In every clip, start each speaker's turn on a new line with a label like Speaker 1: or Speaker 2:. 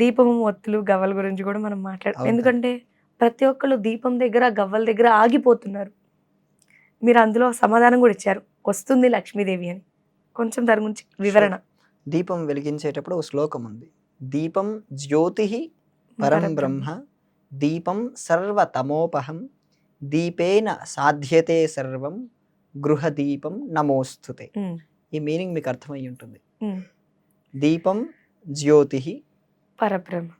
Speaker 1: దీపం ఒత్తులు గవ్వల గురించి కూడా మనం మాట్లాడాలి ఎందుకంటే ప్రతి ఒక్కళ్ళు దీపం దగ్గర గవ్వల దగ్గర ఆగిపోతున్నారు మీరు అందులో సమాధానం కూడా ఇచ్చారు వస్తుంది లక్ష్మీదేవి అని కొంచెం దాని గురించి వివరణ
Speaker 2: దీపం వెలిగించేటప్పుడు ఒక శ్లోకం ఉంది దీపం జ్యోతి పరం బ్రహ్మ దీపం సర్వతమోపహం దీపేన సాధ్యతే సర్వం గృహదీపం నమోస్తుతే ఈ మీనింగ్ మీకు అర్థమై ఉంటుంది దీపం జ్యోతి పరబ్రహ్మ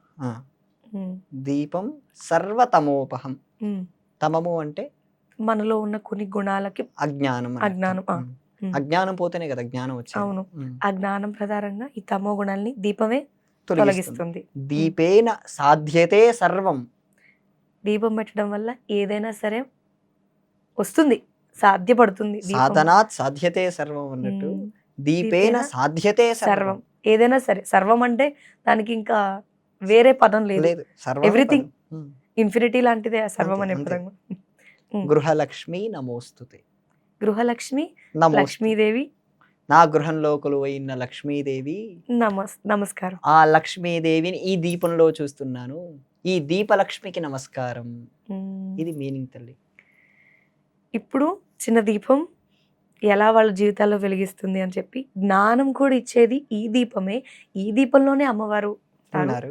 Speaker 2: దీపం సర్వతమోపహం తమము అంటే
Speaker 1: మనలో ఉన్న కొన్ని గుణాలకి అజ్ఞానం అజ్ఞానం
Speaker 2: అజ్ఞానం పోతేనే కదా జ్ఞానం వచ్చింది
Speaker 1: అవును అజ్ఞానం ప్రధానంగా ఈ తమో గుణాల్ని దీపమే తొలగిస్తుంది
Speaker 2: దీపేన సాధ్యతే సర్వం
Speaker 1: దీపం పెట్టడం వల్ల ఏదైనా సరే వస్తుంది సాధ్యపడుతుంది
Speaker 2: సాధనాత్ సాధ్యతే సర్వం అన్నట్టు దీపేన సాధ్యతే సర్వం
Speaker 1: ఏదైనా సరే సర్వం అంటే దానికి ఇంకా వేరే పదం లేదు ఎవ్రీథింగ్ ఇన్ఫినిటీ hmm. లాంటిదే సర్వం అనే పదం hmm.
Speaker 2: hmm. గృహలక్ష్మి నమోస్తుతే
Speaker 1: గృహలక్ష్మి లక్ష్మీదేవి
Speaker 2: నా గృహంలో కొలువై లక్ష్మీదేవి
Speaker 1: నమస్ నమస్కారం
Speaker 2: ఆ లక్ష్మీదేవిని ఈ దీపంలో చూస్తున్నాను ఈ దీపలక్ష్మికి నమస్కారం ఇది మీనింగ్ తల్లి
Speaker 1: ఇప్పుడు చిన్న దీపం ఎలా వాళ్ళ జీవితాల్లో వెలిగిస్తుంది అని చెప్పి జ్ఞానం కూడా ఇచ్చేది ఈ దీపమే ఈ దీపంలోనే అమ్మవారు ఉన్నారు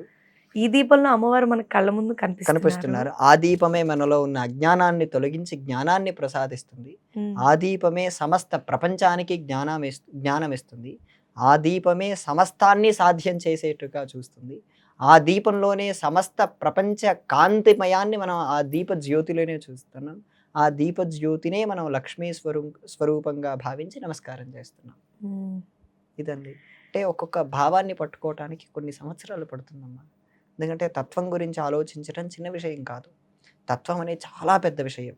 Speaker 1: ఈ దీపంలో అమ్మవారు మన కళ్ళ ముందు కనిపిస్తున్నారు
Speaker 2: ఆ దీపమే మనలో ఉన్న అజ్ఞానాన్ని తొలగించి జ్ఞానాన్ని ప్రసాదిస్తుంది ఆ దీపమే సమస్త ప్రపంచానికి జ్ఞానం జ్ఞానం ఇస్తుంది ఆ దీపమే సమస్తాన్ని సాధ్యం చేసేట్టుగా చూస్తుంది ఆ దీపంలోనే సమస్త ప్రపంచ కాంతిమయాన్ని మనం ఆ దీప జ్యోతిలోనే చూస్తున్నాం ఆ దీపజ్యోతినే మనం లక్ష్మీ స్వరూ స్వరూపంగా భావించి నమస్కారం చేస్తున్నాం ఇదండి అంటే ఒక్కొక్క భావాన్ని పట్టుకోవటానికి కొన్ని సంవత్సరాలు పడుతుందమ్మా ఎందుకంటే తత్వం గురించి ఆలోచించడం చిన్న విషయం కాదు తత్వం అనేది చాలా పెద్ద విషయం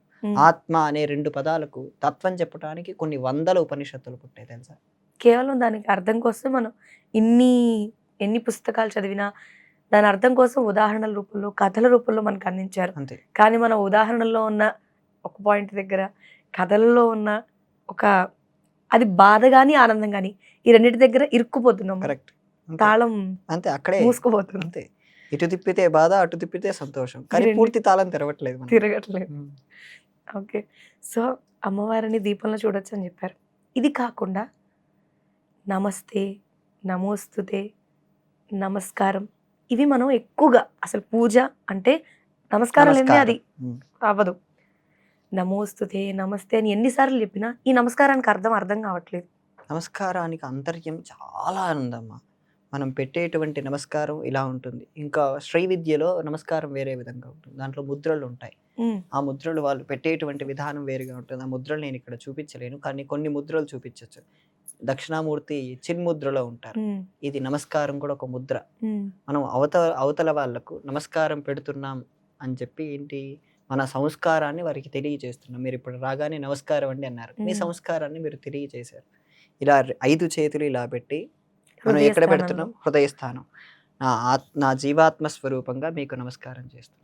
Speaker 2: ఆత్మ అనే రెండు పదాలకు తత్వం చెప్పడానికి కొన్ని వందల ఉపనిషత్తులు పుట్టాయి తెలుసా
Speaker 1: కేవలం దానికి అర్థం కోసం మనం ఇన్ని ఎన్ని పుస్తకాలు చదివినా దాని అర్థం కోసం ఉదాహరణల రూపంలో కథల రూపంలో మనకు అందించారు అంతే కానీ మన ఉదాహరణలో ఉన్న ఒక పాయింట్ దగ్గర కథల్లో ఉన్న ఒక అది బాధ కానీ ఆనందం కానీ ఈ రెండింటి దగ్గర ఇరుక్కుపోతున్నాం కరెక్ట్ తాళం అంతే అక్కడే మూసుకుపోతుంది అంతే
Speaker 2: ఇటు తిప్పితే బాధ అటు తిప్పితే సంతోషం కానీ పూర్తి తాళం తిరగట్లేదు
Speaker 1: తిరగట్లేదు ఓకే సో అమ్మవారిని దీపంలో చూడొచ్చు అని చెప్పారు ఇది కాకుండా నమస్తే నమోస్తుతే నమస్కారం ఇవి మనం ఎక్కువగా అసలు పూజ అంటే నమస్కారం అది అవ్వదు నమోస్తుతే నమస్తే అని ఎన్నిసార్లు చెప్పినా ఈ నమస్కారానికి అర్థం అర్థం కావట్లేదు
Speaker 2: నమస్కారానికి అంతర్యం చాలా ఉందమ్మా మనం పెట్టేటువంటి నమస్కారం ఇలా ఉంటుంది ఇంకా శ్రీ విద్యలో నమస్కారం వేరే విధంగా ఉంటుంది దాంట్లో ముద్రలు ఉంటాయి ఆ ముద్రలు వాళ్ళు పెట్టేటువంటి విధానం వేరుగా ఉంటుంది ఆ ముద్రలు నేను ఇక్కడ చూపించలేను కానీ కొన్ని ముద్రలు చూపించవచ్చు దక్షిణామూర్తి చిన్ముద్రలో ఉంటారు ఇది నమస్కారం కూడా ఒక ముద్ర మనం అవత అవతల వాళ్లకు నమస్కారం పెడుతున్నాం అని చెప్పి ఏంటి మన సంస్కారాన్ని వారికి తెలియజేస్తున్నాం మీరు ఇప్పుడు రాగానే నమస్కారం అండి అన్నారు మీ సంస్కారాన్ని మీరు తెలియజేశారు ఇలా ఐదు చేతులు ఇలా పెట్టి మనం ఎక్కడ పెడుతున్నాం హృదయస్థానం నా ఆత్ నా జీవాత్మ స్వరూపంగా మీకు నమస్కారం చేస్తున్నాను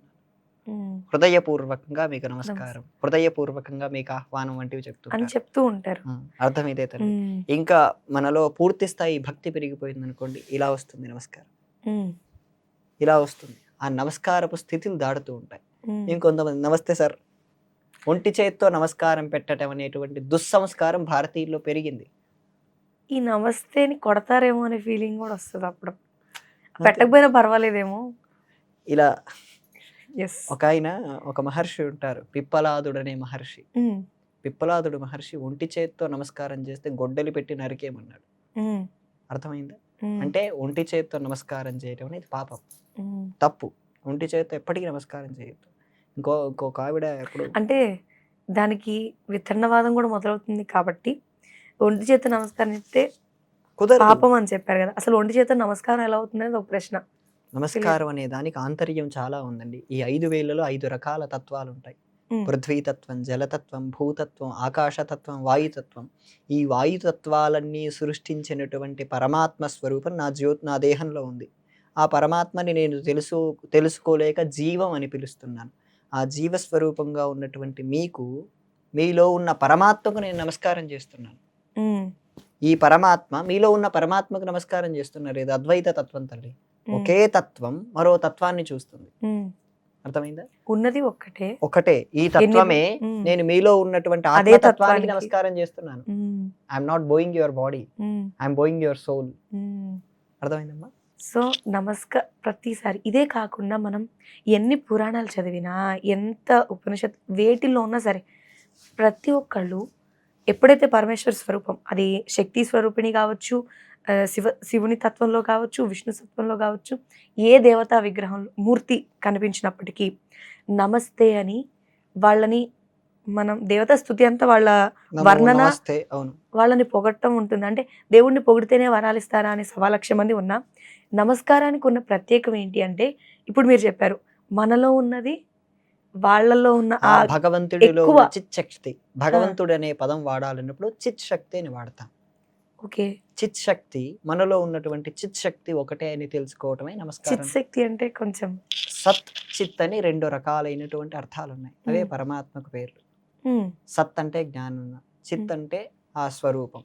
Speaker 2: హృదయపూర్వకంగా మీకు నమస్కారం హృదయపూర్వకంగా మీకు ఆహ్వానం వంటివి చెప్తూ
Speaker 1: చెప్తూ ఉంటారు
Speaker 2: అర్థం ఇదే తను ఇంకా మనలో పూర్తి స్థాయి భక్తి పెరిగిపోయింది అనుకోండి ఇలా వస్తుంది నమస్కారం ఇలా వస్తుంది ఆ నమస్కారపు స్థితిని దాడుతూ ఉంటాయి ఇంకొంతమంది నమస్తే సార్ ఒంటి చేతితో నమస్కారం పెట్టడం అనేటువంటి దుస్సంస్కారం భారతీయుల్లో పెరిగింది
Speaker 1: ఈ నమస్తేని కొడతారేమో అనే ఫీలింగ్ కూడా వస్తుంది అప్పుడు పెట్టకపోయినా పర్వాలేదేమో
Speaker 2: ఇలా ఒక ఆయన ఒక మహర్షి ఉంటారు పిప్పలాదుడు అనే మహర్షి పిప్పలాదుడు మహర్షి ఒంటి చేతితో నమస్కారం చేస్తే గొడ్డలి పెట్టి నరికేమన్నాడు అర్థమైందా అంటే ఒంటి చేతితో నమస్కారం చేయటం అనేది పాపం తప్పు ఒంటి చేతితో ఎప్పటికీ నమస్కారం చేయొద్దు ఇంకో ఇంకొక ఆవిడ ఎప్పుడు
Speaker 1: అంటే దానికి విత్తన్నవాదం కూడా మొదలవుతుంది కాబట్టి ఒంటి చేత నమస్కారం ఇస్తే పాపం అని చెప్పారు కదా అసలు ఒంటి చేత నమస్కారం ఎలా అవుతుంది అనేది ఒక ప్రశ్న
Speaker 2: నమస్కారం అనే దానికి ఆంతర్యం చాలా ఉందండి ఈ ఐదు వేలలో ఐదు రకాల తత్వాలు ఉంటాయి పృథ్వీతత్వం జలతత్వం భూతత్వం ఆకాశతత్వం వాయుతత్వం ఈ వాయుతత్వాలన్నీ సృష్టించినటువంటి పరమాత్మ స్వరూపం నా జ్యోత్ నా దేహంలో ఉంది ఆ పరమాత్మని నేను తెలుసు తెలుసుకోలేక జీవం అని పిలుస్తున్నాను ఆ జీవస్వరూపంగా ఉన్నటువంటి మీకు మీలో ఉన్న పరమాత్మకు నేను నమస్కారం చేస్తున్నాను ఈ పరమాత్మ మీలో ఉన్న పరమాత్మకు నమస్కారం చేస్తున్నారు ఇది అద్వైత తత్వం తల్లి ఒకే తత్వం మరో తత్వాన్ని చూస్తుంది అర్థమైందా
Speaker 1: ఉన్నది ఒకటే
Speaker 2: ఒకటే ఈ తత్వమే నేను మీలో ఉన్నటువంటి అదే తత్వానికి నమస్కారం చేస్తున్నాను I'm not being your body I'm being your soul అర్థమైందమ్మా
Speaker 1: సో నమస్క ప్రతిసారి ఇదే కాకుండా మనం ఎన్ని పురాణాలు చదివినా ఎంత ఉపనిషత్ వేటిల్లో ఉన్నా సరే ప్రతి ఒక్కళ్ళు ఎప్పుడైతే పరమేశ్వర స్వరూపం అది శక్తి స్వరూపిణి కావచ్చు శివ శివుని తత్వంలో కావచ్చు విష్ణు తత్వంలో కావచ్చు ఏ దేవతా విగ్రహంలో మూర్తి కనిపించినప్పటికీ నమస్తే అని వాళ్ళని మనం దేవతా స్థుతి అంతా వాళ్ళ వర్ణన వాళ్ళని పొగట్టం ఉంటుంది అంటే దేవుణ్ణి పొగిడితేనే వరాలు ఇస్తారా అని సవా లక్ష మంది ఉన్నా నమస్కారానికి ఉన్న ప్రత్యేకం ఏంటి అంటే ఇప్పుడు మీరు చెప్పారు మనలో ఉన్నది వాళ్ళలో ఉన్న
Speaker 2: ఆ భగవంతుడిలో చిత్ శక్తి భగవంతుడు అనే పదం వాడాలన్నప్పుడు చిత్ శక్తి అని వాడతాం ఓకే చిత్ శక్తి మనలో ఉన్నటువంటి చిత్ శక్తి ఒకటే అని తెలుసుకోవటమే నమస్కారం
Speaker 1: చిత్ శక్తి అంటే కొంచెం
Speaker 2: సత్ చిత్ అని రెండు రకాలైనటువంటి అర్థాలు ఉన్నాయి అవే పరమాత్మకు పేర్లు సత్ అంటే జ్ఞానం చిత్ అంటే ఆ స్వరూపం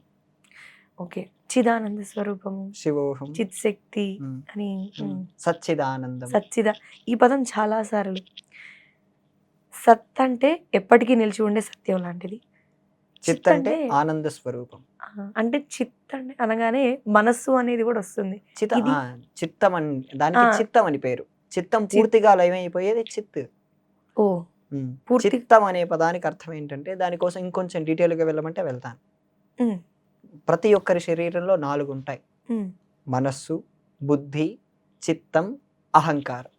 Speaker 1: ఓకే చిదానంద స్వరూపము శివోహం చిత్ శక్తి అని
Speaker 2: సచ్చిదానందం
Speaker 1: సచ్చిద ఈ పదం చాలా సార్లు సత్ అంటే ఎప్పటికీ నిలిచి ఉండే సత్యం లాంటిది
Speaker 2: చిత్ అంటే ఆనంద స్వరూపం
Speaker 1: అంటే చిత్ అంటే అనగానే మనస్సు అనేది కూడా వస్తుంది
Speaker 2: చిత్త చిత్తం అని దానికి చిత్తం అని పేరు చిత్తం పూర్తిగా లయమైపోయేది చిత్ ఓ చిత్తం అనే పదానికి అర్థం ఏంటంటే దానికోసం ఇంకొంచెం డీటెయిల్గా వెళ్ళమంటే వెళ్తాను ప్రతి ఒక్కరి శరీరంలో నాలుగు ఉంటాయి మనస్సు బుద్ధి చిత్తం అహంకారం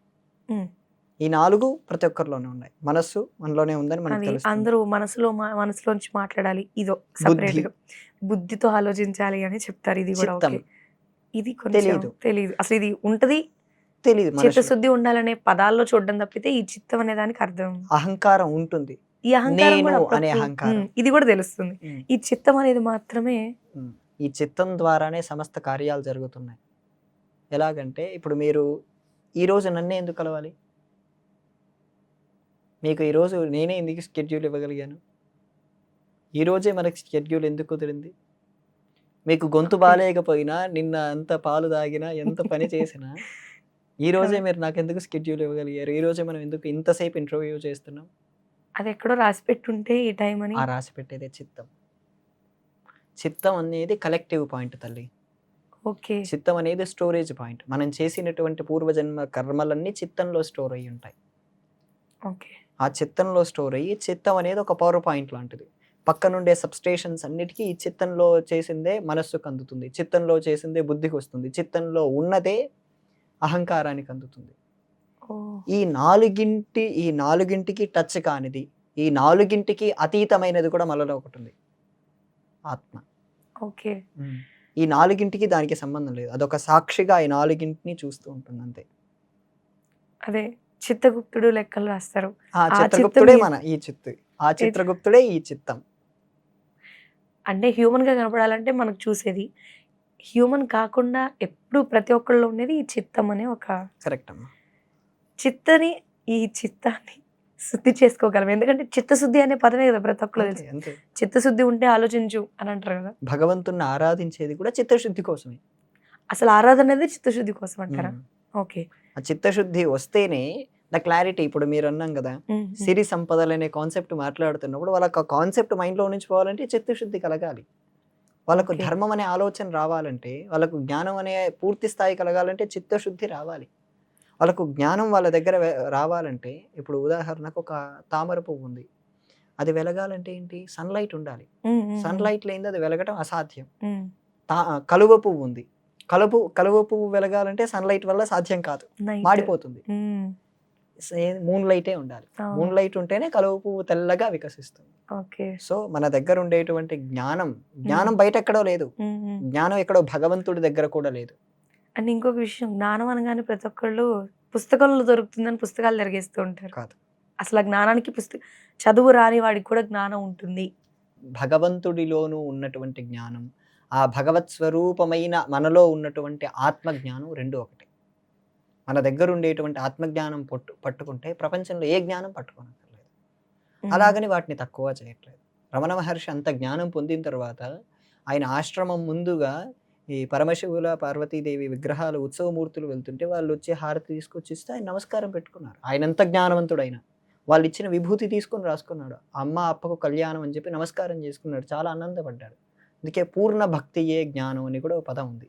Speaker 2: ఈ నాలుగు ప్రతి ఒక్కరిలోనే ఉన్నాయి మనస్సు మనలోనే ఉందని మనం
Speaker 1: అందరూ మనసులో మనసులోంచి మాట్లాడాలి ఇదో సపరేట్ బుద్ధితో ఆలోచించాలి అని చెప్తారు ఇది కూడా ఇది తెలియదు తెలియదు అసలు ఇది ఉంటది తెలియదు చిత్తశుద్ధి ఉండాలనే పదాల్లో చూడడం తప్పితే ఈ చిత్తం అనే దానికి అర్థం
Speaker 2: అహంకారం ఉంటుంది
Speaker 1: ఈ అహంకారం ఇది కూడా తెలుస్తుంది ఈ చిత్తం అనేది మాత్రమే
Speaker 2: ఈ చిత్తం ద్వారానే సమస్త కార్యాలు జరుగుతున్నాయి ఎలాగంటే ఇప్పుడు మీరు ఈరోజు నన్నే ఎందుకు కలవాలి మీకు ఈరోజు నేనే ఎందుకు షెడ్యూల్ ఇవ్వగలిగాను ఈరోజే మనకి షెడ్యూల్ ఎందుకు కుదిరింది మీకు గొంతు బాగాలేకపోయినా నిన్న అంత పాలు తాగినా ఎంత పని చేసినా ఈ రోజే మీరు నాకు ఎందుకు స్కెడ్యూల్ ఇవ్వగలిగారు ఈ రోజే మనం ఎందుకు ఇంతసేపు ఇంటర్వ్యూ చేస్తున్నాం
Speaker 1: అది ఎక్కడో రాసి పెట్టుంటే ఈ టైం అని
Speaker 2: రాసి పెట్టేది చిత్తం చిత్తం అనేది కలెక్టివ్ పాయింట్ తల్లి ఓకే చిత్తం అనేది స్టోరేజ్ పాయింట్ మనం చేసినటువంటి పూర్వజన్మ కర్మలన్నీ చిత్తంలో స్టోర్ అయ్యి ఉంటాయి ఓకే ఆ చిత్తంలో స్టోర్ అయ్యి చిత్తం అనేది ఒక పవర్ పాయింట్ లాంటిది పక్కనుండే సబ్స్టేషన్స్ అన్నిటికీ ఈ చిత్తంలో చేసిందే మనస్సుకు అందుతుంది చిత్తంలో చేసిందే బుద్ధికి వస్తుంది చిత్తంలో ఉన్నదే అహంకారానికి అందుతుంది ఈ నాలుగింటి ఈ నాలుగింటికి టచ్ కానిది ఈ నాలుగింటికి అతీతమైనది కూడా మనలో ఒకటి ఉంది ఆత్మ ఓకే ఈ నాలుగింటికి దానికి సంబంధం లేదు అదొక సాక్షిగా ఈ నాలుగింటిని చూస్తూ ఉంటుంది అంతే
Speaker 1: అదే చిత్తగుప్తుడు లెక్కలు రాస్తారు
Speaker 2: ఆ చిత్రగుప్తుడే మన ఈ చిత్తు ఆ చిత్రగుప్తుడే ఈ చిత్తం
Speaker 1: అంటే హ్యూమన్ గా కనపడాలంటే మనకు చూసేది హ్యూమన్ కాకుండా ఎప్పుడు ప్రతి ఒక్కళ్ళు ఉండేది ఈ చిత్తం అనే ఒక కరెక్ట్ అమ్మా చిత్తని ఈ చిత్తాన్ని శుద్ధి చేసుకోగలం ఎందుకంటే చిత్తశుద్ధి అనే పదమే కదా ప్రతి ఒక్కరు తెలుసు చిత్తశుద్ధి ఉంటే ఆలోచించు అని అంటారు కదా
Speaker 2: భగవంతుని ఆరాధించేది కూడా చిత్తశుద్ధి కోసమే
Speaker 1: అసలు ఆరాధన అనేది చిత్తశుద్ధి కోసం అంటారా ఓకే
Speaker 2: ఆ చిత్తశుద్ధి వస్తేనే ద క్లారిటీ ఇప్పుడు మీరు అన్నాం కదా సిరి సంపదలు అనే కాన్సెప్ట్ మాట్లాడుతున్నప్పుడు వాళ్ళకి ఆ కాన్సెప్ట్ మైండ్లో నుంచి పోవాలంటే చిత్తశుద్ధి కలగాలి వాళ్ళకు ధర్మం అనే ఆలోచన రావాలంటే వాళ్ళకు జ్ఞానం అనే పూర్తి స్థాయి కలగాలంటే చిత్తశుద్ధి రావాలి వాళ్ళకు జ్ఞానం వాళ్ళ దగ్గర రావాలంటే ఇప్పుడు ఉదాహరణకు ఒక తామర పువ్వు ఉంది అది వెలగాలంటే ఏంటి సన్లైట్ ఉండాలి సన్లైట్ లేనిది అది వెలగటం అసాధ్యం తా కలువ పువ్వు ఉంది కలుపు కలువ పువ్వు వెలగాలంటే సన్లైట్ వల్ల సాధ్యం కాదు మాడిపోతుంది మూన్ లైటే ఉండాలి మూన్ లైట్ ఉంటేనే కలువ పువ్వు తెల్లగా వికసిస్తుంది సో మన దగ్గర ఉండేటువంటి జ్ఞానం జ్ఞానం బయట ఎక్కడో లేదు జ్ఞానం ఎక్కడో భగవంతుడి దగ్గర కూడా లేదు
Speaker 1: అండ్ ఇంకొక విషయం జ్ఞానం అనగానే ప్రతి ఒక్కళ్ళు పుస్తకంలో దొరుకుతుందని పుస్తకాలు తిరిగేస్తూ ఉంటారు కాదు అసలు జ్ఞానానికి పుస్తక చదువు రాని వాడికి కూడా జ్ఞానం ఉంటుంది
Speaker 2: భగవంతుడిలోనూ ఉన్నటువంటి జ్ఞానం ఆ భగవత్ స్వరూపమైన మనలో ఉన్నటువంటి ఆత్మ జ్ఞానం రెండు ఒకటి మన దగ్గర ఉండేటువంటి ఆత్మజ్ఞానం పట్టు పట్టుకుంటే ప్రపంచంలో ఏ జ్ఞానం పట్టుకోనక్కర్లేదు అలాగని వాటిని తక్కువ చేయట్లేదు రమణ మహర్షి అంత జ్ఞానం పొందిన తర్వాత ఆయన ఆశ్రమం ముందుగా ఈ పరమశివుల పార్వతీదేవి విగ్రహాలు ఉత్సవమూర్తులు వెళ్తుంటే వాళ్ళు వచ్చి హారతి తీసుకొచ్చి ఇస్తే ఆయన నమస్కారం పెట్టుకున్నారు ఆయన ఎంత జ్ఞానవంతుడైన వాళ్ళు ఇచ్చిన విభూతి తీసుకొని రాసుకున్నాడు అమ్మ అప్పకు కళ్యాణం అని చెప్పి నమస్కారం చేసుకున్నాడు చాలా ఆనందపడ్డాడు అందుకే పూర్ణ భక్తియే జ్ఞానం అని కూడా ఒక పదం ఉంది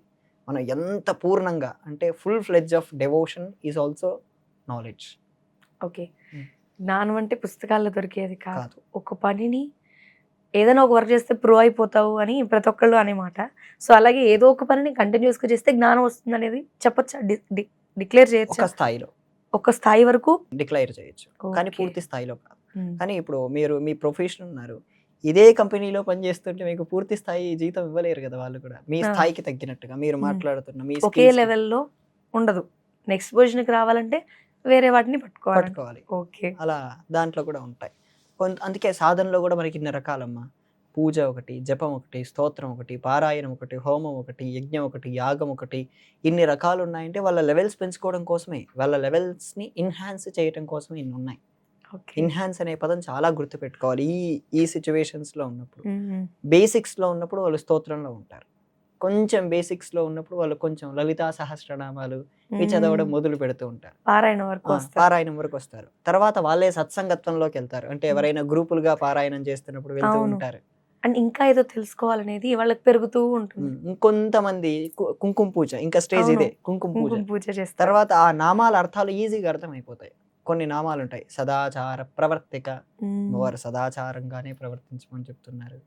Speaker 2: మనం ఎంత పూర్ణంగా అంటే full fledge of devotion is also knowledge
Speaker 1: okay జ్ఞానం అంటే పుస్తకాల్లో దొరికేది కాదు ఒక పనిని ఏదైనా ఒక వర్క్ చేస్తే ప్రూవ్ అయిపోతావు అని ప్రతి ఒక్కళ్ళు అనే మాట సో అలాగే ఏదో ఒక పనిని కంటిన్యూస్గా చేస్తే జ్ఞానం వస్తుంది అనేది చెప్పొచ్చా డిక్లేర్ చేయొచ్చు ఒక స్థాయిలో ఒక స్థాయి వరకు
Speaker 2: డిక్లేర్ చేయొచ్చు కానీ పూర్తి స్థాయిలో కాదు hmm. కానీ ఇప్పుడు మీరు మీ ప్రొఫెషన్ ఉన్నారు ఇదే కంపెనీలో పనిచేస్తుంటే మీకు పూర్తి స్థాయి జీతం ఇవ్వలేరు కదా వాళ్ళు కూడా మీ స్థాయికి తగ్గినట్టుగా మీరు మాట్లాడుతున్న
Speaker 1: మీ ఒకే లెవెల్లో ఉండదు నెక్స్ట్ పొజిషన్కి రావాలంటే వేరే వాటిని పట్టుకోవాలి ఓకే
Speaker 2: అలా దాంట్లో కూడా ఉంటాయి కొంత అందుకే సాధనలో కూడా మనకి ఇన్ని రకాలమ్మా పూజ ఒకటి జపం ఒకటి స్తోత్రం ఒకటి పారాయణం ఒకటి హోమం ఒకటి యజ్ఞం ఒకటి యాగం ఒకటి ఇన్ని రకాలు ఉన్నాయంటే వాళ్ళ లెవెల్స్ పెంచుకోవడం కోసమే వాళ్ళ లెవెల్స్ని ఎన్హాన్స్ చేయడం కోసమే ఇన్ని ఉన్నాయి ఇన్హాన్స్ అనే పదం చాలా గుర్తుపెట్టుకోవాలి ఈ ఈ సిచ్యువేషన్స్లో ఉన్నప్పుడు బేసిక్స్లో ఉన్నప్పుడు వాళ్ళు స్తోత్రంలో ఉంటారు కొంచెం బేసిక్స్ లో ఉన్నప్పుడు వాళ్ళు కొంచెం లలితా సహస్రనామాలు ఇవి చదవడం మొదలు పెడుతూ ఉంటారు
Speaker 1: పారాయణం వరకు
Speaker 2: పారాయణం వరకు వస్తారు తర్వాత వాళ్ళే సత్సంగత్వంలోకి వెళ్తారు అంటే ఎవరైనా గ్రూపులుగా పారాయణం చేస్తున్నప్పుడు వెళ్తూ ఉంటారు
Speaker 1: అండ్ ఇంకా ఏదో తెలుసుకోవాలనేది వాళ్ళకి పెరుగుతూ ఉంటుంది
Speaker 2: ఇంకొంతమంది కుంకుమ పూజ ఇంకా స్టేజ్ ఇదే కుంకుమ పూజ పూజ చేస్తారు తర్వాత ఆ నామాల అర్థాలు ఈజీగా అర్థమైపోతాయి కొన్ని నామాలు ఉంటాయి సదాచార ప్రవర్తిక వారు సదాచారంగానే ప్రవర్తించమని చెప్తున్నారు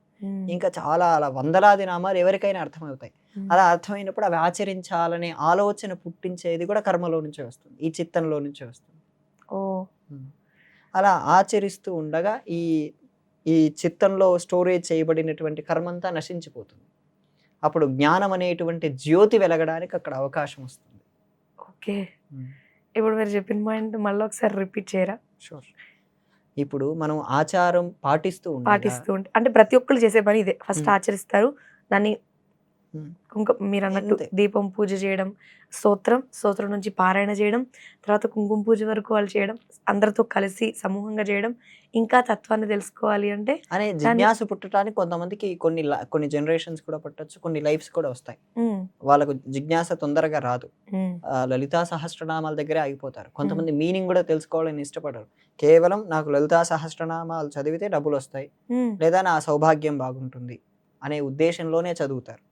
Speaker 2: ఇంకా చాలా అలా వందలాది నామాలు ఎవరికైనా అర్థమవుతాయి అలా అర్థమైనప్పుడు అవి ఆచరించాలనే ఆలోచన పుట్టించేది కూడా కర్మలో నుంచే వస్తుంది ఈ చిత్తంలో నుంచే వస్తుంది ఓ అలా ఆచరిస్తూ ఉండగా ఈ ఈ చిత్తంలో స్టోరేజ్ చేయబడినటువంటి కర్మంతా నశించిపోతుంది అప్పుడు జ్ఞానం అనేటువంటి జ్యోతి వెలగడానికి అక్కడ అవకాశం వస్తుంది
Speaker 1: ఓకే ఇప్పుడు మీరు చెప్పిన పాయింట్ మళ్ళీ ఒకసారి రిపీట్ చేయరా షూర్
Speaker 2: ఇప్పుడు మనం ఆచారం పాటిస్తూ
Speaker 1: పాటిస్తూ ఉంటాం అంటే ప్రతి ఒక్కళ్ళు చేసే పని ఇదే ఫస్ట్ hmm. ఆచరిస్తారు దాన్ని కుంకుమ మీరు అన్నట్టు దీపం పూజ చేయడం స్తోత్రం స్తోత్రం నుంచి పారాయణ చేయడం తర్వాత కుంకుమ పూజ వరకు వాళ్ళు చేయడం అందరితో కలిసి సమూహంగా చేయడం ఇంకా తత్వాన్ని తెలుసుకోవాలి అంటే
Speaker 2: అనే జిజ్ఞాస పుట్టడానికి కొంతమందికి కొన్ని కొన్ని జనరేషన్స్ కూడా పుట్టచ్చు కొన్ని లైఫ్స్ కూడా వస్తాయి వాళ్ళకు జిజ్ఞాస తొందరగా రాదు లలితా సహస్రనామాల దగ్గరే ఆగిపోతారు కొంతమంది మీనింగ్ కూడా తెలుసుకోవాలని ఇష్టపడరు కేవలం నాకు లలితా సహస్రనామాలు చదివితే డబ్బులు వస్తాయి లేదా నా సౌభాగ్యం బాగుంటుంది అనే ఉద్దేశంలోనే చదువుతారు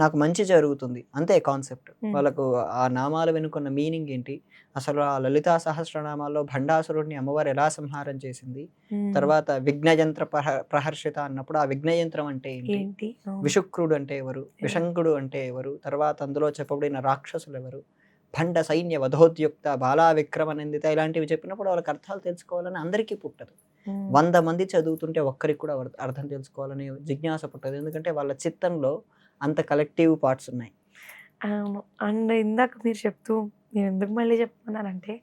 Speaker 2: నాకు మంచి జరుగుతుంది అంతే కాన్సెప్ట్ వాళ్ళకు ఆ నామాలు వెనుకున్న మీనింగ్ ఏంటి అసలు ఆ లలితా సహస్రనామాల్లో భండాసురుడిని అమ్మవారు ఎలా సంహారం చేసింది తర్వాత విఘ్నయంత్ర ప్రహర్షిత అన్నప్పుడు ఆ విఘ్నయంత్రం అంటే ఏంటి విషుక్రుడు అంటే ఎవరు విషంకుడు అంటే ఎవరు తర్వాత అందులో చెప్పబడిన రాక్షసులు ఎవరు భండ సైన్య వధోద్యుక్త బాలా విక్రమ నిందిత ఇలాంటివి చెప్పినప్పుడు వాళ్ళకి అర్థాలు తెలుసుకోవాలని అందరికీ పుట్టదు వంద మంది చదువుతుంటే ఒక్కరికి కూడా అర్థం తెలుసుకోవాలని జిజ్ఞాస పుట్టదు ఎందుకంటే వాళ్ళ చిత్తంలో అంత కలెక్టివ్ పార్ట్స్ ఉన్నాయి
Speaker 1: అండ్ ఇందాక మీరు చెప్తూ నేను ఎందుకు మళ్ళీ చెప్తున్నానంటే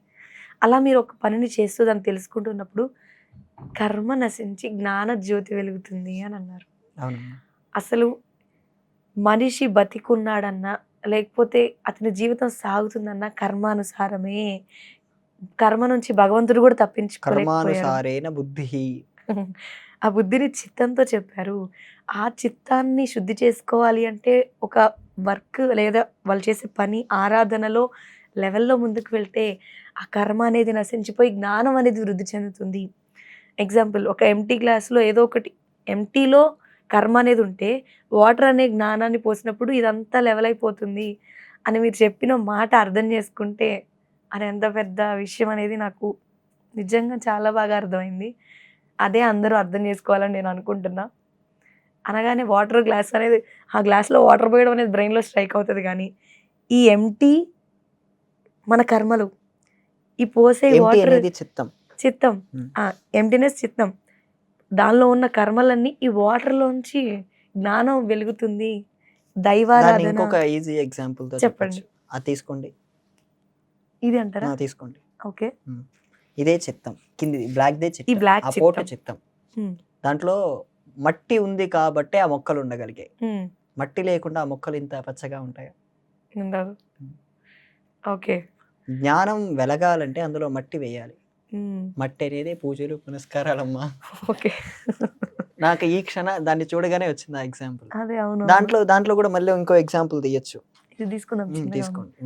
Speaker 1: అలా మీరు ఒక పనిని చేస్తూ దాన్ని తెలుసుకుంటున్నప్పుడు కర్మ నశించి జ్ఞాన జ్యోతి వెలుగుతుంది అని అన్నారు అసలు మనిషి బతికున్నాడన్న లేకపోతే అతని జీవితం సాగుతుందన్న కర్మానుసారమే కర్మ నుంచి భగవంతుడు కూడా
Speaker 2: తప్పించుకోలేకపోయాడు బుద్ధి
Speaker 1: ఆ బుద్ధిని చిత్తంతో చెప్పారు ఆ చిత్తాన్ని శుద్ధి చేసుకోవాలి అంటే ఒక వర్క్ లేదా వాళ్ళు చేసే పని ఆరాధనలో లెవెల్లో ముందుకు వెళ్తే ఆ కర్మ అనేది నశించిపోయి జ్ఞానం అనేది వృద్ధి చెందుతుంది ఎగ్జాంపుల్ ఒక ఎంటీ గ్లాసులో ఏదో ఒకటి ఎంటీలో కర్మ అనేది ఉంటే వాటర్ అనే జ్ఞానాన్ని పోసినప్పుడు ఇదంతా లెవెల్ అయిపోతుంది అని మీరు చెప్పిన మాట అర్థం చేసుకుంటే అని ఎంత పెద్ద విషయం అనేది నాకు నిజంగా చాలా బాగా అర్థమైంది అదే అందరూ అర్థం చేసుకోవాలని నేను అనుకుంటున్నా అనగానే వాటర్ గ్లాస్ అనేది ఆ గ్లాస్లో వాటర్ పోయడం అనేది బ్రెయిన్లో స్ట్రైక్ అవుతుంది కానీ ఈ ఎంటీ మన కర్మలు ఈ పోసే వాటర్ చిత్తం చిత్తం ఎంటీనెస్ చిత్తం దానిలో ఉన్న కర్మలన్నీ ఈ వాటర్లోంచి జ్ఞానం వెలుగుతుంది దైవారాధన
Speaker 2: ఒక ఈజీ ఎగ్జాంపుల్ చెప్పండి అది తీసుకోండి ఇది అంటారా తీసుకోండి ఓకే ఇదే చెప్తాం కింది బ్లాక్ చెప్తాం ఈ బ్లాక్ ఫోటో చెప్తాం దాంట్లో మట్టి ఉంది కాబట్టి ఆ మొక్కలు ఉండగలిగాయి మట్టి లేకుండా ఆ మొక్కలు ఇంత పచ్చగా ఉంటాయా ఓకే జ్ఞానం వెలగాలంటే అందులో మట్టి వేయాలి మట్టి అనేది పూజలు అమ్మా ఓకే నాకు ఈ క్షణ దాన్ని చూడగానే వచ్చింది ఆ ఎగ్జాంపుల్ అదే అవును దాంట్లో దాంట్లో కూడా మళ్ళీ ఇంకో ఎగ్జాంపుల్ తీయచ్చు ఇది తీసుకుందాం తీసుకోండి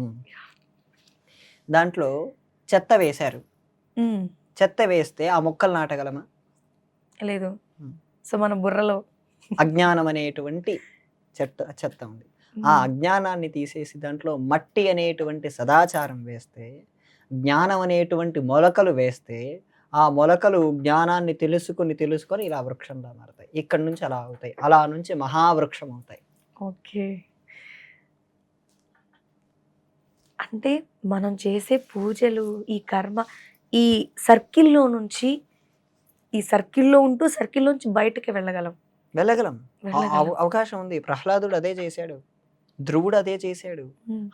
Speaker 2: దాంట్లో చెత్త వేశారు చెత్త వేస్తే ఆ మొక్కలు నాటగలమా
Speaker 1: లేదు సో మన బుర్రలో
Speaker 2: అజ్ఞానం అనేటువంటి చెత్త చెత్త ఉంది ఆ అజ్ఞానాన్ని తీసేసి దాంట్లో మట్టి అనేటువంటి సదాచారం వేస్తే జ్ఞానం అనేటువంటి మొలకలు వేస్తే ఆ మొలకలు జ్ఞానాన్ని తెలుసుకుని తెలుసుకొని ఇలా వృక్షంలా మారుతాయి ఇక్కడ నుంచి అలా అవుతాయి అలా నుంచి మహావృక్షం అవుతాయి
Speaker 1: ఓకే అంటే మనం చేసే పూజలు ఈ కర్మ ఈ సర్కిల్లో నుంచి ఈ సర్కిల్లో ఉంటూ సర్కిల్ నుంచి బయటకి వెళ్ళగలం
Speaker 2: వెళ్ళగలం అవకాశం ఉంది ప్రహ్లాదుడు అదే చేశాడు ధ్రువుడు అదే చేశాడు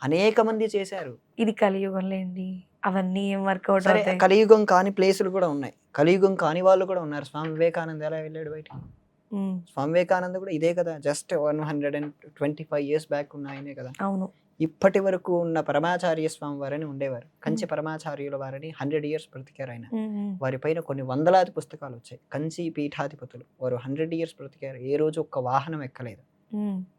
Speaker 2: అనేక మంది చేశారు
Speaker 1: ఇది కలియుగంలేండి అవన్నీ ఏం వర్కౌట్
Speaker 2: అవుతాయి కలియుగం కాని ప్లేసులు కూడా ఉన్నాయి కలియుగం కాని వాళ్ళు కూడా ఉన్నారు స్వామి వివేకానంద ఎలా వెళ్ళాడు బయట స్వామి వివేకానంద కూడా ఇదే కదా just one hundred and twenty five years back ఉన్న ఆయనే కదా అవును ఇప్పటి వరకు ఉన్న పరమాచార్య స్వామి వారని ఉండేవారు కంచి పరమాచార్యుల వారని హండ్రెడ్ ఇయర్స్ బ్రతికారు ఆయన వారిపైన కొన్ని వందలాది పుస్తకాలు వచ్చాయి కంచి పీఠాధిపతులు వారు హండ్రెడ్ ఇయర్స్ బ్రతికారు ఏ రోజు ఒక్క వాహనం ఎక్కలేదు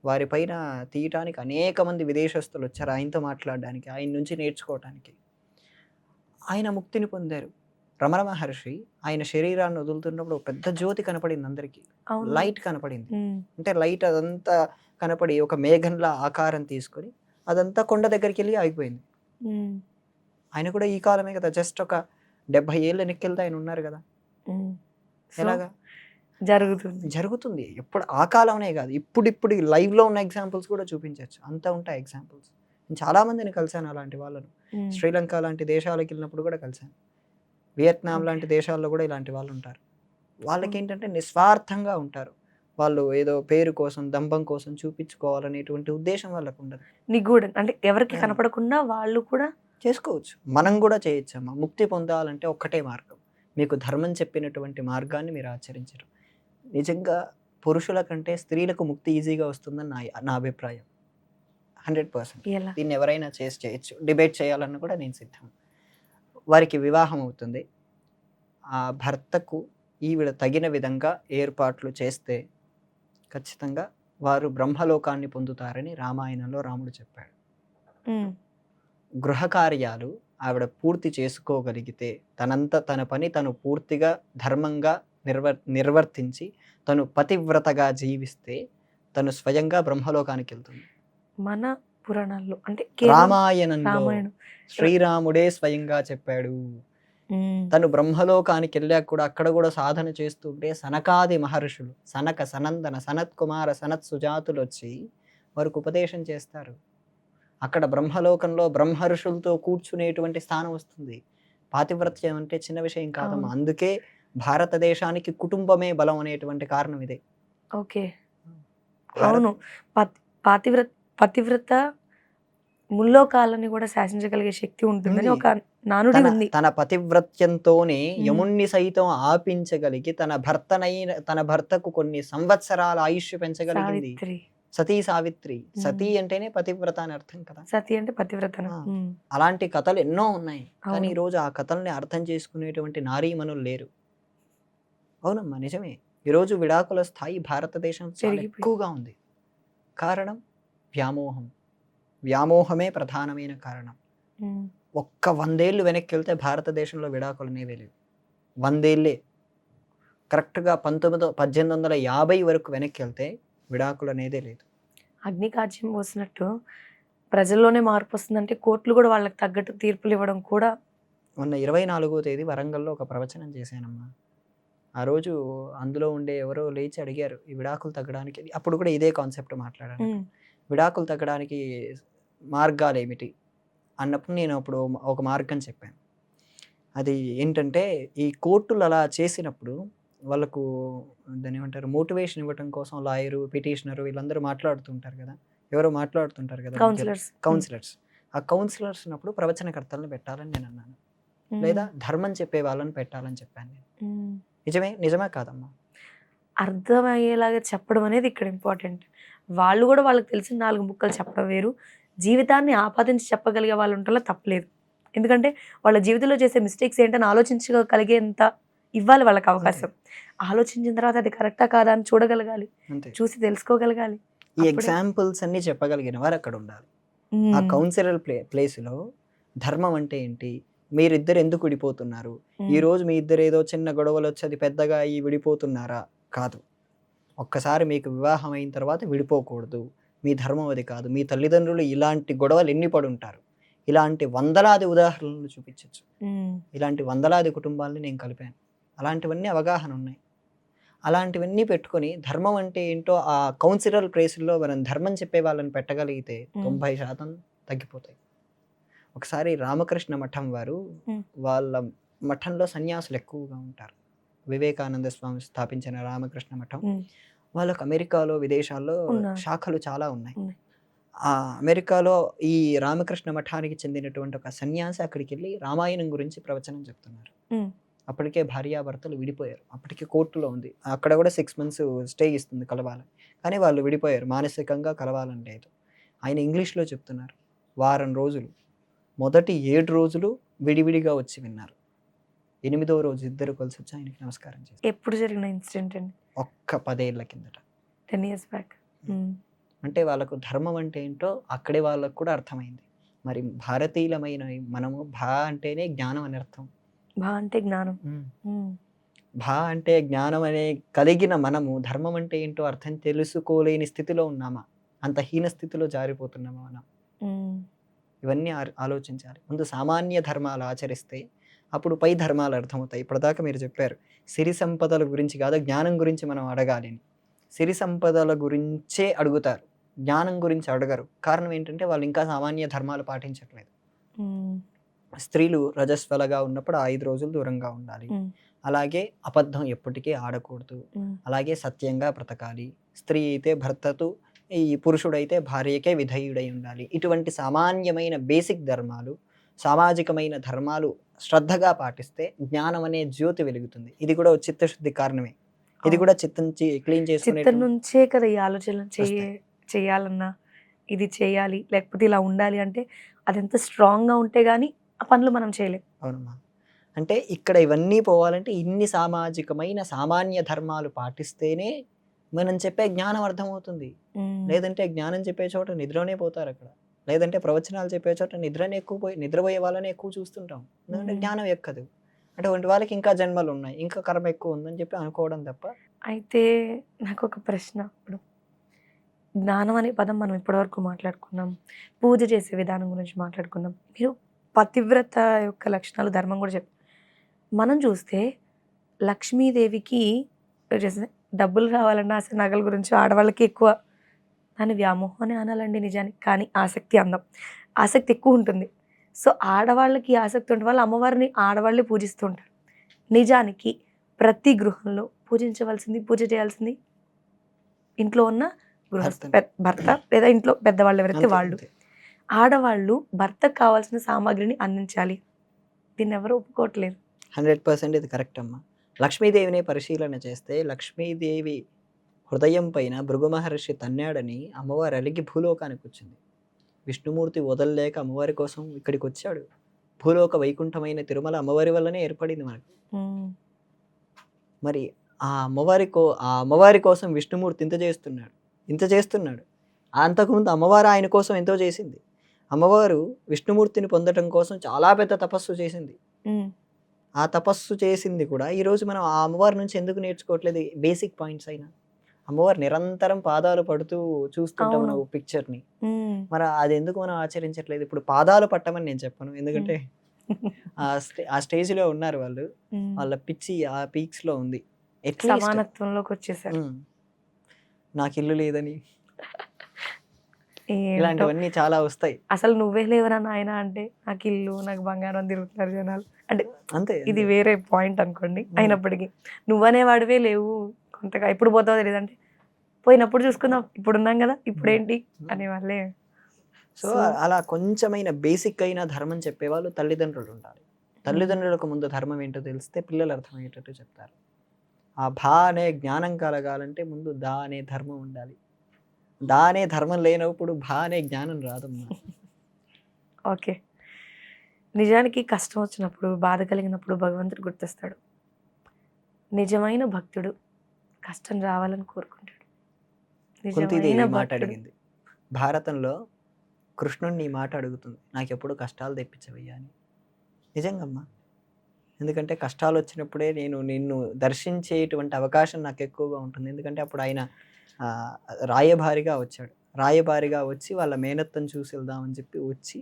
Speaker 2: వారిపైన తీయటానికి అనేక మంది విదేశస్తులు వచ్చారు ఆయనతో మాట్లాడడానికి ఆయన నుంచి నేర్చుకోవటానికి ఆయన ముక్తిని పొందారు రమణ మహర్షి ఆయన శరీరాన్ని వదులుతున్నప్పుడు పెద్ద జ్యోతి కనపడింది అందరికీ లైట్ కనపడింది అంటే లైట్ అదంతా కనపడి ఒక మేఘంలా ఆకారం తీసుకొని అదంతా కొండ దగ్గరికి వెళ్ళి ఆగిపోయింది ఆయన కూడా ఈ కాలమే కదా జస్ట్ ఒక డెబ్బై ఏళ్ళు వెనక్కి వెళ్తే ఆయన ఉన్నారు కదా
Speaker 1: ఎలాగా జరుగుతుంది
Speaker 2: జరుగుతుంది ఎప్పుడు ఆ కాలంనే కాదు ఇప్పుడు లైవ్లో ఉన్న ఎగ్జాంపుల్స్ కూడా చూపించవచ్చు అంతా ఉంటాయి ఎగ్జాంపుల్స్ నేను మందిని కలిశాను అలాంటి వాళ్ళను శ్రీలంక లాంటి దేశాలకు వెళ్ళినప్పుడు కూడా కలిశాను వియత్నాం లాంటి దేశాల్లో కూడా ఇలాంటి వాళ్ళు ఉంటారు వాళ్ళకి ఏంటంటే నిస్వార్థంగా ఉంటారు వాళ్ళు ఏదో పేరు కోసం దంభం కోసం చూపించుకోవాలనేటువంటి ఉద్దేశం వాళ్ళకు ఉండదు
Speaker 1: నిగూఢ అంటే ఎవరికి కనపడకుండా వాళ్ళు కూడా
Speaker 2: చేసుకోవచ్చు మనం కూడా చేయొచ్చమ్మా ముక్తి పొందాలంటే ఒక్కటే మార్గం మీకు ధర్మం చెప్పినటువంటి మార్గాన్ని మీరు ఆచరించరు నిజంగా పురుషుల కంటే స్త్రీలకు ముక్తి ఈజీగా వస్తుందని నా నా అభిప్రాయం హండ్రెడ్ పర్సెంట్ దీన్ని ఎవరైనా చేసి చేయొచ్చు డిబేట్ చేయాలని కూడా నేను సిద్ధం వారికి వివాహం అవుతుంది ఆ భర్తకు ఈవిడ తగిన విధంగా ఏర్పాట్లు చేస్తే ఖచ్చితంగా వారు బ్రహ్మలోకాన్ని పొందుతారని రామాయణంలో రాముడు చెప్పాడు గృహ కార్యాలు ఆవిడ పూర్తి చేసుకోగలిగితే తనంత తన పని తను పూర్తిగా ధర్మంగా నిర్వర్ నిర్వర్తించి తను పతివ్రతగా జీవిస్తే తను స్వయంగా బ్రహ్మలోకానికి వెళ్తుంది
Speaker 1: మన పురాణాల్లో అంటే
Speaker 2: రామాయణం శ్రీరాముడే స్వయంగా చెప్పాడు తను బ్రహ్మలోకానికి వెళ్ళాక కూడా అక్కడ కూడా సాధన చేస్తుంటే సనకాది మహర్షులు సనక సనందన సనత్ కుమార సనత్ సుజాతులు వచ్చి వారికి ఉపదేశం చేస్తారు అక్కడ బ్రహ్మలోకంలో బ్రహ్మర్షులతో కూర్చునేటువంటి స్థానం వస్తుంది పాతివ్రత్యం అంటే చిన్న విషయం కాదమ్మా అందుకే భారతదేశానికి కుటుంబమే బలం అనేటువంటి కారణం ఇదే
Speaker 1: ఓకే అవును పాతివ్రత పతివ్రత ముల్లోకాలని కూడా శాసించగలిగే శక్తి ఉంటుందని ఒక నానుడి ఉంది
Speaker 2: తన పతివ్రత్యంతోనే యముణ్ణి సైతం ఆపించగలిగి తన భర్తనైన తన భర్తకు కొన్ని సంవత్సరాల ఆయుష్ పెంచగలిగింది సతీ సావిత్రి సతీ అంటేనే పతివ్రత అని అర్థం కదా
Speaker 1: సతీ అంటే పతివ్రత
Speaker 2: అలాంటి కథలు ఎన్నో ఉన్నాయి కానీ ఈ రోజు ఆ కథల్ని అర్థం చేసుకునేటువంటి నారీమనులు లేరు అవునమ్మా నిజమే ఈరోజు విడాకుల స్థాయి భారతదేశం ఎక్కువగా ఉంది కారణం వ్యామోహం వ్యామోహమే ప్రధానమైన కారణం ఒక్క వందేళ్ళు వెనక్కి వెళ్తే భారతదేశంలో విడాకులు అనేవి లేవు వందేళ్ళే కరెక్ట్గా పంతొమ్మిది పద్దెనిమిది వందల యాభై వరకు వెనక్కి వెళ్తే విడాకులు అనేదే లేదు
Speaker 1: అగ్నికార్యం పోసినట్టు ప్రజల్లోనే మార్పు వస్తుందంటే కోర్టులు కూడా వాళ్ళకి తగ్గట్టు తీర్పులు ఇవ్వడం కూడా
Speaker 2: మొన్న ఇరవై నాలుగో తేదీ వరంగల్లో ఒక ప్రవచనం చేశానమ్మా ఆ రోజు అందులో ఉండే ఎవరో లేచి అడిగారు ఈ విడాకులు తగ్గడానికి అప్పుడు కూడా ఇదే కాన్సెప్ట్ మాట్లాడాను విడాకులు తగ్గడానికి మార్గాలు ఏమిటి అన్నప్పుడు నేను అప్పుడు ఒక మార్గం చెప్పాను అది ఏంటంటే ఈ కోర్టులు అలా చేసినప్పుడు వాళ్ళకు దాని ఏమంటారు మోటివేషన్ ఇవ్వటం కోసం లాయరు పిటిషనరు వీళ్ళందరూ మాట్లాడుతుంటారు కదా ఎవరో మాట్లాడుతుంటారు కదా కౌన్సిలర్స్ కౌన్సిలర్స్ ఆ కౌన్సిలర్స్ ఉన్నప్పుడు ప్రవచనకర్తలను పెట్టాలని నేను అన్నాను లేదా ధర్మం చెప్పే వాళ్ళని పెట్టాలని చెప్పాను నేను నిజమే నిజమే కాదమ్మా
Speaker 1: అర్థమయ్యేలాగా చెప్పడం అనేది ఇక్కడ ఇంపార్టెంట్ వాళ్ళు కూడా వాళ్ళకి తెలిసిన నాలుగు ముక్కలు చెప్పడం వేరు జీవితాన్ని ఆపాదించి చెప్పగలిగే వాళ్ళు ఉంటారో తప్పలేదు ఎందుకంటే వాళ్ళ జీవితంలో చేసే మిస్టేక్స్ ఏంటని ఆలోచించగలిగేంత ఇవ్వాలి వాళ్ళకి అవకాశం ఆలోచించిన తర్వాత అది కరెక్టా కాదా అని చూడగలగాలి చూసి తెలుసుకోగలగాలి
Speaker 2: ఈ ఎగ్జాంపుల్స్ అన్ని చెప్పగలిగిన వారు అక్కడ ఉండాలి ఆ కౌన్సిలర్ ప్లే ప్లేస్లో ధర్మం అంటే ఏంటి మీరిద్దరు ఎందుకు విడిపోతున్నారు ఈ రోజు మీ ఇద్దరు ఏదో చిన్న గొడవలు వచ్చి అది పెద్దగా అయ్యి విడిపోతున్నారా కాదు ఒక్కసారి మీకు వివాహం అయిన తర్వాత విడిపోకూడదు మీ ధర్మం అది కాదు మీ తల్లిదండ్రులు ఇలాంటి గొడవలు ఎన్ని పడుంటారు ఇలాంటి వందలాది ఉదాహరణలు చూపించవచ్చు ఇలాంటి వందలాది కుటుంబాలని నేను కలిపాను అలాంటివన్నీ అవగాహన ఉన్నాయి అలాంటివన్నీ పెట్టుకొని ధర్మం అంటే ఏంటో ఆ కౌన్సిలర్ ప్లేసుల్లో మనం ధర్మం చెప్పే వాళ్ళని పెట్టగలిగితే తొంభై శాతం తగ్గిపోతాయి ఒకసారి రామకృష్ణ మఠం వారు వాళ్ళ మఠంలో సన్యాసులు ఎక్కువగా ఉంటారు వివేకానంద స్వామి స్థాపించిన రామకృష్ణ మఠం వాళ్ళకు అమెరికాలో విదేశాల్లో శాఖలు చాలా ఉన్నాయి ఆ అమెరికాలో ఈ రామకృష్ణ మఠానికి చెందినటువంటి ఒక సన్యాసి అక్కడికి వెళ్ళి రామాయణం గురించి ప్రవచనం చెప్తున్నారు అప్పటికే భార్యాభర్తలు విడిపోయారు అప్పటికే కోర్టులో ఉంది అక్కడ కూడా సిక్స్ మంత్స్ స్టే ఇస్తుంది కలవాలని కానీ వాళ్ళు విడిపోయారు మానసికంగా కలవాలని లేదు ఆయన ఇంగ్లీష్లో చెప్తున్నారు వారం రోజులు మొదటి ఏడు రోజులు విడివిడిగా వచ్చి విన్నారు ఎనిమిదో రోజు ఇద్దరు కలిసి వచ్చి ఆయనకి నమస్కారం చేసి
Speaker 1: ఎప్పుడు జరిగిన ఇన్సిడెంట్ అండి
Speaker 2: ఒక్క పదేళ్ల కిందట
Speaker 1: టెన్ ఇయర్స్ బ్యాక్
Speaker 2: అంటే వాళ్ళకు ధర్మం అంటే ఏంటో అక్కడే వాళ్ళకు కూడా అర్థమైంది మరి భారతీయులమైన మనము భా అంటేనే జ్ఞానం అని అర్థం
Speaker 1: భా అంటే జ్ఞానం
Speaker 2: భా అంటే జ్ఞానం అనే కలిగిన మనము ధర్మం అంటే ఏంటో అర్థం తెలుసుకోలేని స్థితిలో ఉన్నామా అంత హీన స్థితిలో జారిపోతున్నామా మనం ఇవన్నీ ఆలోచించాలి ముందు సామాన్య ధర్మాలు ఆచరిస్తే అప్పుడు పై ధర్మాలు అర్థమవుతాయి ఇప్పటిదాకా మీరు చెప్పారు సిరి సంపదల గురించి కాదు జ్ఞానం గురించి మనం అడగాలి సిరి సంపదల గురించే అడుగుతారు జ్ఞానం గురించి అడగరు కారణం ఏంటంటే వాళ్ళు ఇంకా సామాన్య ధర్మాలు పాటించట్లేదు స్త్రీలు రజస్వలగా ఉన్నప్పుడు ఐదు రోజులు దూరంగా ఉండాలి అలాగే అబద్ధం ఎప్పటికీ ఆడకూడదు అలాగే సత్యంగా బ్రతకాలి స్త్రీ అయితే భర్తతో ఈ పురుషుడైతే భార్యకే విధేయుడై ఉండాలి ఇటువంటి సామాన్యమైన బేసిక్ ధర్మాలు సామాజికమైన ధర్మాలు శ్రద్ధగా పాటిస్తే జ్ఞానం అనే జ్యోతి వెలుగుతుంది ఇది కూడా చిత్తశుద్ధి కారణమే ఇది కూడా చిత్తం క్లీన్
Speaker 1: చేసుకునే నుంచే కదా ఈ ఆలోచన చేయాలన్నా ఇది చేయాలి లేకపోతే ఇలా ఉండాలి అంటే అది ఎంత స్ట్రాంగ్గా ఉంటే కానీ ఆ పనులు మనం చేయలేము అవునమ్మా
Speaker 2: అంటే ఇక్కడ ఇవన్నీ పోవాలంటే ఇన్ని సామాజికమైన సామాన్య ధర్మాలు పాటిస్తేనే మనం చెప్పే జ్ఞానం అర్థమవుతుంది లేదంటే జ్ఞానం చెప్పే చోట నిద్రలోనే పోతారు అక్కడ లేదంటే ప్రవచనాలు చెప్పే చోట నిద్రని ఎక్కువ పోయి నిద్రపోయే వాళ్ళని ఎక్కువ చూస్తుంటాం ఎందుకంటే జ్ఞానం ఎక్కదు అటువంటి వాళ్ళకి ఇంకా జన్మలు ఉన్నాయి ఇంకా కర్మ ఎక్కువ ఉందని చెప్పి అనుకోవడం తప్ప
Speaker 1: అయితే నాకు ఒక ప్రశ్న ఇప్పుడు జ్ఞానం అనే పదం మనం ఇప్పటివరకు మాట్లాడుకున్నాం పూజ చేసే విధానం గురించి మాట్లాడుకున్నాం మీరు పతివ్రత యొక్క లక్షణాలు ధర్మం కూడా చెప్పారు మనం చూస్తే లక్ష్మీదేవికి డబ్బులు రావాలన్నా అసలు నగల గురించి ఆడవాళ్ళకి ఎక్కువ దాన్ని వ్యామోహం అని అనాలండి నిజానికి కానీ ఆసక్తి అందం ఆసక్తి ఎక్కువ ఉంటుంది సో ఆడవాళ్ళకి ఆసక్తి ఉంటే వాళ్ళు అమ్మవారిని ఆడవాళ్ళే పూజిస్తూ ఉంటారు నిజానికి ప్రతి గృహంలో పూజించవలసింది పూజ చేయాల్సింది ఇంట్లో ఉన్న గృహ భర్త లేదా ఇంట్లో పెద్దవాళ్ళు ఎవరైతే వాళ్ళు ఆడవాళ్ళు భర్తకు కావాల్సిన సామాగ్రిని అందించాలి దీన్ని ఎవరు ఒప్పుకోవట్లేదు
Speaker 2: హండ్రెడ్ పర్సెంట్ ఇది కరెక్ట్ అమ్మా లక్ష్మీదేవిని పరిశీలన చేస్తే లక్ష్మీదేవి హృదయం పైన భృగు మహర్షి తన్నాడని అమ్మవారు అలిగి భూలోకానికి వచ్చింది విష్ణుమూర్తి వదలలేక అమ్మవారి కోసం ఇక్కడికి వచ్చాడు భూలోక వైకుంఠమైన తిరుమల అమ్మవారి వల్లనే ఏర్పడింది మనకు మరి ఆ అమ్మవారి కో ఆ అమ్మవారి కోసం విష్ణుమూర్తి ఇంత చేస్తున్నాడు ఇంత చేస్తున్నాడు అంతకుముందు అమ్మవారు ఆయన కోసం ఎంతో చేసింది అమ్మవారు విష్ణుమూర్తిని పొందడం కోసం చాలా పెద్ద తపస్సు చేసింది ఆ తపస్సు చేసింది కూడా ఈరోజు మనం ఆ అమ్మవారి నుంచి ఎందుకు నేర్చుకోవట్లేదు బేసిక్ పాయింట్స్ అయినా అమ్మవారు నిరంతరం పాదాలు పడుతూ చూస్తుంటాం నువ్వు ని మరి అది ఎందుకు మనం ఆచరించట్లేదు ఇప్పుడు పాదాలు పట్టమని నేను చెప్పను ఎందుకంటే ఆ స్టేజ్ లో ఉన్నారు వాళ్ళు వాళ్ళ పిచ్చి ఆ పీక్స్ లో ఉంది
Speaker 1: సమానత్వంలోకి వచ్చేసారు
Speaker 2: నాకు ఇల్లు లేదని ఇలాంటివన్నీ చాలా వస్తాయి
Speaker 1: అసలు నువ్వే లేవరా నాయన అంటే నాకు ఇల్లు నాకు బంగారం తిరుగుతున్నారు జనాలు అంటే అంతే ఇది వేరే పాయింట్ అనుకోండి అయినప్పటికీ నువ్వనే వాడివే లేవు అంతగా ఎప్పుడు పోతావో తెలియదు అంటే పోయినప్పుడు చూసుకుందాం ఇప్పుడు ఉన్నాం కదా ఇప్పుడేంటి hmm. అనే వాళ్ళే
Speaker 2: సో అలా కొంచెమైన బేసిక్ అయిన ధర్మం చెప్పేవాళ్ళు తల్లిదండ్రులు ఉండాలి hmm. తల్లిదండ్రులకు ముందు ధర్మం ఏంటో తెలిస్తే పిల్లలు అర్థమయ్యేటట్టు చెప్తారు ఆ భా అనే జ్ఞానం కలగాలంటే ముందు దా అనే ధర్మం ఉండాలి దా అనే ధర్మం లేనప్పుడు భా అనే జ్ఞానం రాదు
Speaker 1: ఓకే నిజానికి కష్టం వచ్చినప్పుడు బాధ కలిగినప్పుడు భగవంతుడు గుర్తిస్తాడు నిజమైన భక్తుడు కష్టం రావాలని కోరుకుంటాడు
Speaker 2: కుంతిదేవి మాట అడిగింది భారతంలో కృష్ణుడు నీ మాట అడుగుతుంది నాకెప్పుడు కష్టాలు తెప్పించవయ్యా అని నిజంగమ్మా ఎందుకంటే కష్టాలు వచ్చినప్పుడే నేను నిన్ను దర్శించేటువంటి అవకాశం నాకు ఎక్కువగా ఉంటుంది ఎందుకంటే అప్పుడు ఆయన రాయబారిగా వచ్చాడు రాయబారిగా వచ్చి వాళ్ళ మేనత్వం చూసి వెళ్దామని చెప్పి వచ్చి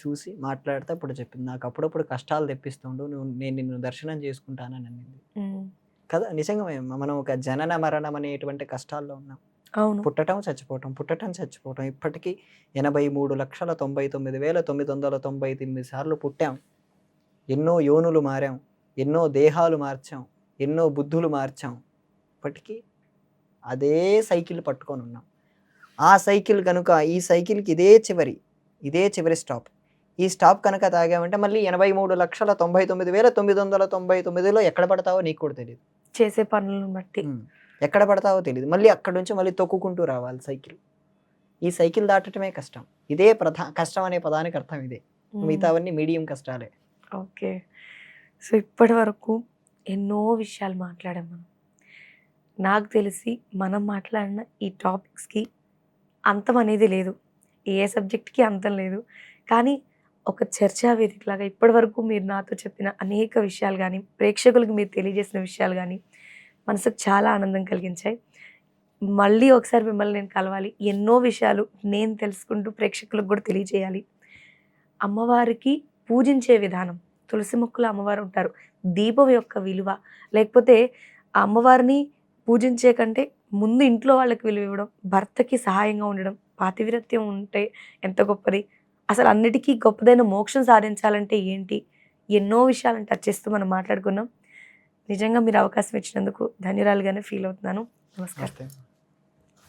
Speaker 2: చూసి మాట్లాడితే అప్పుడు చెప్పింది నాకు అప్పుడప్పుడు కష్టాలు తెప్పిస్తుండు నువ్వు నేను నిన్ను దర్శనం చేసుకుంటానని అన్నింది కదా నిజంగా మనం ఒక జనన మరణం అనేటువంటి కష్టాల్లో ఉన్నాం అవును పుట్టడం చచ్చిపోవటం పుట్టడం చచ్చిపోవటం ఇప్పటికీ ఎనభై మూడు లక్షల తొంభై తొమ్మిది వేల తొమ్మిది వందల తొంభై తొమ్మిది సార్లు పుట్టాం ఎన్నో యోనులు మారాం ఎన్నో దేహాలు మార్చాం ఎన్నో బుద్ధులు మార్చాం ఇప్పటికీ అదే సైకిల్ పట్టుకొని ఉన్నాం ఆ సైకిల్ కనుక ఈ సైకిల్కి ఇదే చివరి ఇదే చివరి స్టాప్ ఈ స్టాప్ కనుక తాగామంటే మళ్ళీ ఎనభై మూడు లక్షల తొంభై తొమ్మిది వేల తొమ్మిది వందల తొంభై తొమ్మిదిలో ఎక్కడ పడతావో నీకు కూడా తెలియదు
Speaker 1: చేసే పనులను బట్టి
Speaker 2: ఎక్కడ పడతావో తెలియదు మళ్ళీ అక్కడ నుంచి మళ్ళీ తొక్కుకుంటూ రావాలి సైకిల్ ఈ సైకిల్ దాటటమే కష్టం ఇదే ప్రధా కష్టం అనే పదానికి అర్థం ఇదే మిగతావన్నీ మీడియం కష్టాలే
Speaker 1: ఓకే సో ఇప్పటి వరకు ఎన్నో విషయాలు మాట్లాడాం మనం నాకు తెలిసి మనం మాట్లాడిన ఈ టాపిక్స్కి అంతం అనేది లేదు ఏ సబ్జెక్ట్కి అంతం లేదు కానీ ఒక చర్చా వేదికలాగా ఇప్పటి వరకు మీరు నాతో చెప్పిన అనేక విషయాలు కానీ ప్రేక్షకులకు మీరు తెలియజేసిన విషయాలు కానీ మనసుకు చాలా ఆనందం కలిగించాయి మళ్ళీ ఒకసారి మిమ్మల్ని నేను కలవాలి ఎన్నో విషయాలు నేను తెలుసుకుంటూ ప్రేక్షకులకు కూడా తెలియజేయాలి అమ్మవారికి పూజించే విధానం తులసి మొక్కలు అమ్మవారు ఉంటారు దీపం యొక్క విలువ లేకపోతే అమ్మవారిని పూజించే కంటే ముందు ఇంట్లో వాళ్ళకి విలువ ఇవ్వడం భర్తకి సహాయంగా ఉండడం పాతివిరత్యం ఉంటే ఎంత గొప్పది అసలు అన్నిటికీ గొప్పదైన మోక్షం సాధించాలంటే ఏంటి ఎన్నో విషయాలను టచ్ చేస్తూ మనం మాట్లాడుకున్నాం నిజంగా మీరు అవకాశం ఇచ్చినందుకు ధన్యురాలుగానే ఫీల్ అవుతున్నాను నమస్కారం